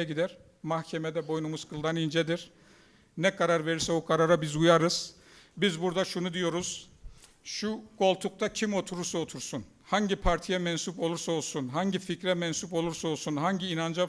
gider. Mahkemede boynumuz kıldan incedir. Ne karar verirse o karara biz uyarız. Biz burada şunu diyoruz. Şu koltukta kim oturursa otursun, hangi partiye mensup olursa olsun, hangi fikre mensup olursa olsun, hangi inanca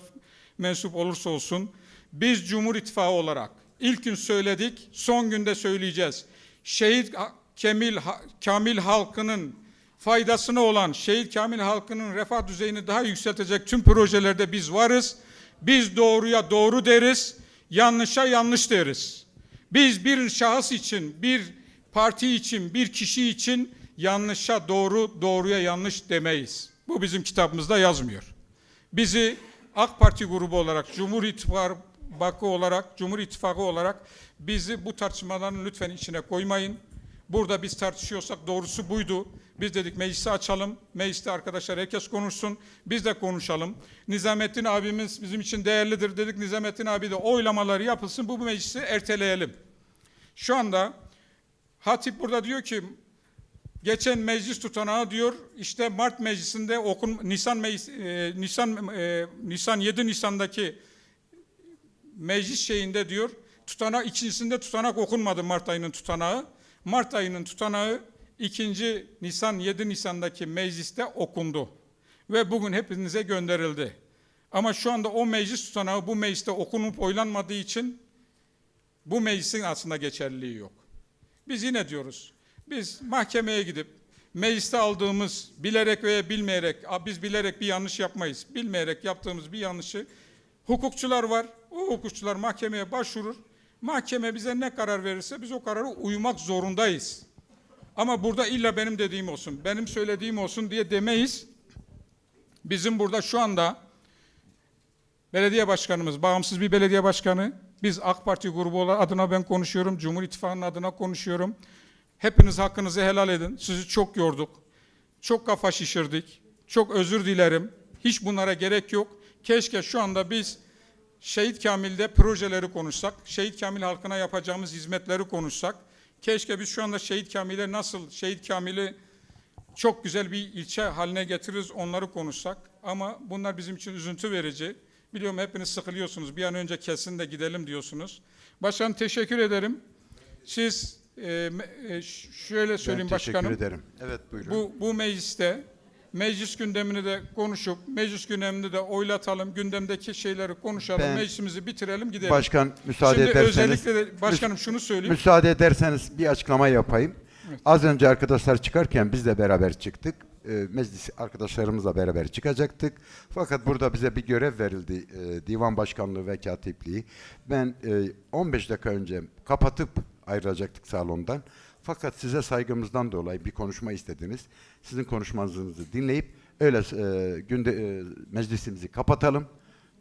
mensup olursa olsun, biz Cumhur İttifakı olarak ilk gün söyledik, son günde söyleyeceğiz. Şehit Kemil, Kamil halkının faydasına olan, şehit Kamil halkının refah düzeyini daha yükseltecek tüm projelerde biz varız. Biz doğruya doğru deriz, yanlışa yanlış deriz. Biz bir şahıs için, bir parti için, bir kişi için yanlışa doğru, doğruya yanlış demeyiz. Bu bizim kitabımızda yazmıyor. Bizi AK Parti grubu olarak, Cumhur İttifakı olarak, Cumhur İttifakı olarak bizi bu tartışmaların lütfen içine koymayın. Burada biz tartışıyorsak doğrusu buydu. Biz dedik meclisi açalım. Mecliste arkadaşlar herkes konuşsun. Biz de konuşalım. Nizamettin abimiz bizim için değerlidir dedik. Nizamettin abi de oylamaları yapılsın. Bu meclisi erteleyelim. Şu anda Hatip burada diyor ki geçen meclis tutanağı diyor işte Mart meclisinde okun Nisan meclis, e, Nisan e, Nisan 7 Nisan'daki meclis şeyinde diyor tutanak ikincisinde tutanak okunmadı Mart ayının tutanağı. Mart ayının tutanağı ikinci Nisan 7 Nisan'daki mecliste okundu ve bugün hepinize gönderildi. Ama şu anda o meclis tutanağı bu mecliste okunup oylanmadığı için bu meclisin aslında geçerliliği yok. Biz yine diyoruz. Biz mahkemeye gidip mecliste aldığımız bilerek veya bilmeyerek, "A, biz bilerek bir yanlış yapmayız. Bilmeyerek yaptığımız bir yanlışı hukukçular var. O hukukçular mahkemeye başvurur. Mahkeme bize ne karar verirse biz o karara uymak zorundayız. Ama burada illa benim dediğim olsun, benim söylediğim olsun diye demeyiz. Bizim burada şu anda belediye başkanımız, bağımsız bir belediye başkanı. Biz AK Parti grubu adına ben konuşuyorum, Cumhur İttifakı'nın adına konuşuyorum. Hepiniz hakkınızı helal edin. Sizi çok yorduk. Çok kafa şişirdik. Çok özür dilerim. Hiç bunlara gerek yok. Keşke şu anda biz Şehit Kamil'de projeleri konuşsak, Şehit Kamil halkına yapacağımız hizmetleri konuşsak, keşke biz şu anda Şehit Kamil'e nasıl Şehit Kamil'i çok güzel bir ilçe haline getiririz onları konuşsak. Ama bunlar bizim için üzüntü verici. Biliyorum hepiniz sıkılıyorsunuz. Bir an önce kesin de gidelim diyorsunuz. Başkanım teşekkür ederim. Siz e, e, şöyle söyleyeyim ben teşekkür başkanım. ederim. Evet buyurun. Bu, bu mecliste meclis gündemini de konuşup meclis gündemini de oylatalım. Gündemdeki şeyleri konuşalım. Ben- meclisimizi bitirelim gidelim. Başkan müsaade Şimdi ederseniz özellikle de başkanım şunu söyleyeyim. müsaade ederseniz bir açıklama yapayım. Az önce arkadaşlar çıkarken biz de beraber çıktık. Ee, meclis arkadaşlarımızla beraber çıkacaktık. Fakat burada bize bir görev verildi. e, divan başkanlığı ve katipliği. Ben e, 15 dakika önce kapatıp ayrılacaktık salondan. Fakat size saygımızdan dolayı bir konuşma istediniz. Sizin konuşmanızı dinleyip öyle e, günde e, meclisimizi kapatalım.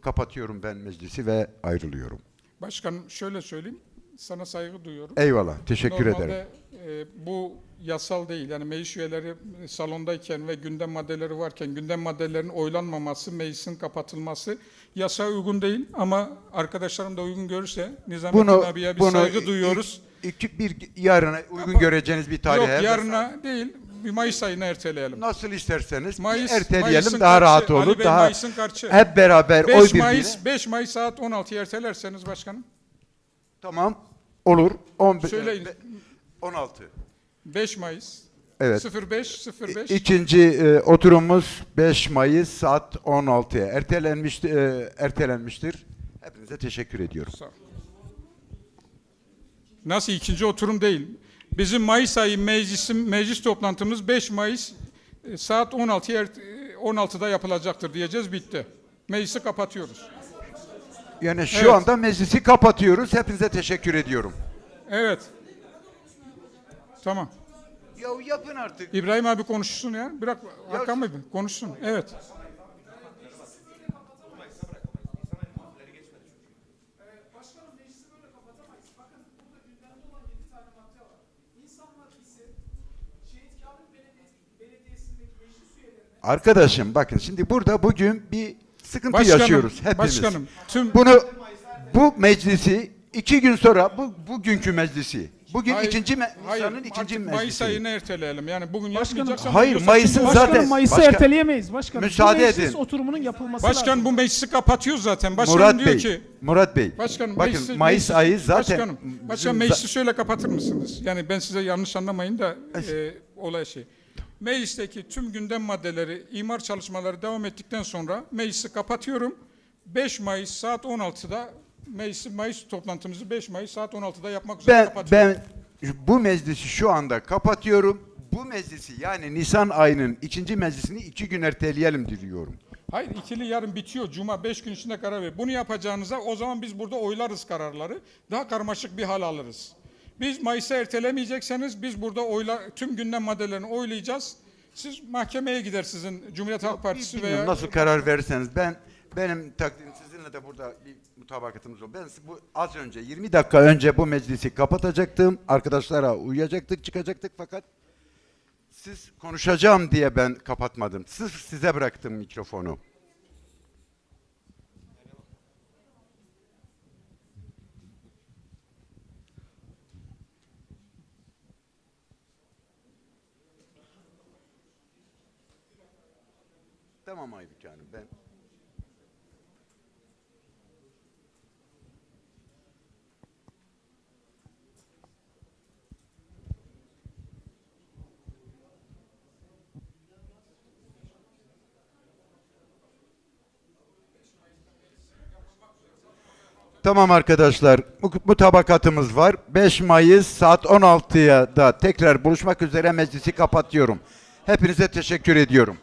Kapatıyorum ben meclisi ve ayrılıyorum. Başkanım şöyle söyleyeyim. Sana saygı duyuyorum. Eyvallah. Teşekkür Normalde, ederim. e, bu yasal değil. Yani meclis üyeleri salondayken ve gündem maddeleri varken gündem maddelerinin oylanmaması, meclisin kapatılması yasa uygun değil. Ama arkadaşlarım da uygun görürse Nizamettin Bunu, abiye bir bunu saygı duyuyoruz. iki- bir yarına uygun Ama- göreceğiniz bir tarihe. Yok yarına değil, bir Mayıs ayına erteleyelim. Nasıl isterseniz Mayıs, erteleyelim Mayıs'ın daha kaçı? rahat Ali olur. Bey, Daha Mayıs'ın kaçı? hep beraber 5 oy. Mayıs, 5 Mayıs saat 16'ya ertelerseniz başkanım. Tamam. Olur. 15 Söyleyin. 16. 5 Mayıs. Evet. 05 05. İkinci e, oturumumuz 5 Mayıs saat 16'ya ertelenmiş e, ertelenmiştir. Hepinize teşekkür ediyorum. Sağ. Nasıl ikinci oturum değil? Bizim Mayıs ayı meclisim, meclis toplantımız 5 Mayıs e, saat 16'ya ert- e, 16'da yapılacaktır diyeceğiz bitti. Meclisi kapatıyoruz. Yani şu Evet. anda meclisi kapatıyoruz. Hepinize teşekkür ediyorum. Evet. Tamam. Ya yapın artık. İbrahim abi konuşsun ya. Bırak Hakan Bey konuşsun. Evet. Arkadaşım bakın şimdi burada bugün bir sıkıntı Başkanım, yaşıyoruz hepimiz. başkanım, tüm- Bunu bu meclisi iki gün sonra bu bugünkü meclisi Bugün Hayır, ikinci me- hayır, Nisan'ın ikinci artık Mayıs meclisi. ayını erteleyelim. Yani bugün Başkanım- Hayır, bugün Mayıs'ın zaten- Başkanım Mayıs'ı Başkan- erteleyemeyiz başkanım. Müsaade edin. oturumunun yapılması Başkan lazım. bu meclisi kapatıyor zaten. Başkan Murat diyor Bey, ki Murat Bey. Başkanım bakın meclisi- Mayıs meclisi- ayı zaten Başkanım, başkan meclisi şöyle kapatır mısınız? Yani ben size yanlış anlamayın da e, olay şey. Meclisteki tüm gündem maddeleri, imar çalışmaları devam ettikten sonra meclisi kapatıyorum. 5 Mayıs saat 16'da meclisi Mayıs toplantımızı 5 Mayıs saat 16'da yapmak üzere ben kapatıyorum. ben bu meclisi şu anda kapatıyorum. Bu meclisi yani Nisan ayının ikinci meclisini iki gün erteleyelim diliyorum. Hayır ikili yarın bitiyor. Cuma 5 gün içinde karar ver. Bunu yapacağınıza o zaman biz burada oylarız kararları. Daha karmaşık bir hal alırız. Biz Mayıs'a ertelemeyecekseniz biz burada oyla, tüm gündem maddelerini oylayacağız. Siz mahkemeye gider sizin Cumhuriyet Halk Partisi Bilmiyorum veya nasıl karar verirseniz ben benim takdirim sizinle de burada bir mutabakatımız oldu. Ben bu az önce 20 dakika önce bu meclisi kapatacaktım. Arkadaşlara uyuyacaktık, çıkacaktık fakat siz konuşacağım diye ben kapatmadım. Sırf size bıraktım mikrofonu. Tamam Aybüke Hanım ben Tamam arkadaşlar, mutabakatımız var. 5 Mayıs saat 16'ya da tekrar buluşmak üzere meclisi kapatıyorum. Hepinize teşekkür ediyorum.